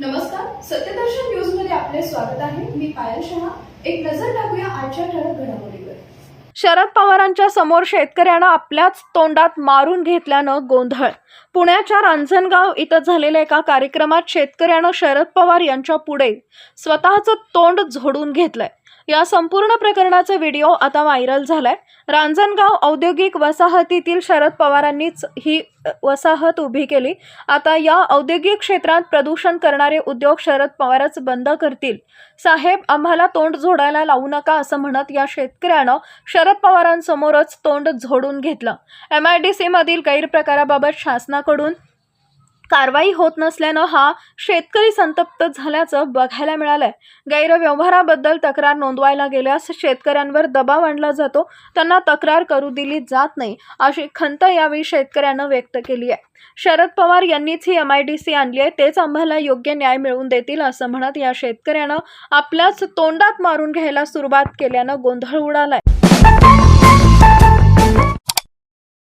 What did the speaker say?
नमस्कार सत्यदर्शन न्यूजमध्ये आपले स्वागत आहे. मी पायल शहा. एक नजर टाकूया आजच्या ठळक घडामोडीवर. शरद पवारांच्या समोर शेतकऱ्यानं आपल्याच तोंडात मारून घेतल्यानं गोंधळ. पुण्याच्या रांजणगाव इथं झालेल्या एका कार्यक्रमात शेतकऱ्यानं शरद पवार यांच्या पुढे स्वतःचं तोंड झोडून घेतलंय. या संपूर्ण प्रकरणाचा व्हिडिओ आता व्हायरल झालाय. रांजणगाव औद्योगिक वसाहतीतील शरद पवारांनीच ही वसाहत उभी केली. आता या औद्योगिक क्षेत्रात प्रदूषण करणारे उद्योग शरद पवारच बंद करतील. साहेब आम्हाला तोंड झोडायला लावू नका असं म्हणत या शेतकऱ्यानं शरद पवारांसमोरच तोंड झोडून घेतलं. एम आय डी सीमधील गैरप्रकाराबाबत शासनाकडून कारवाई होत नसल्यानं हा शेतकरी संतप्त झाल्याचं बघायला मिळालंय. गैरव्यवहाराबद्दल तक्रार नोंदवायला गेल्यास शेतकऱ्यांवर दबाव आणला जातो. त्यांना तक्रार करू दिली जात नाही अशी खंत यावेळी शेतकऱ्यानं व्यक्त केली आहे शरद पवार यांनीच ही एम आय डी सी आणली आहे. तेच आम्हाला योग्य न्याय मिळवून देतील असं म्हणत या शेतकऱ्यानं आपल्याच तोंडात मारून घ्यायला सुरुवात केल्यानं गोंधळ उडालाय.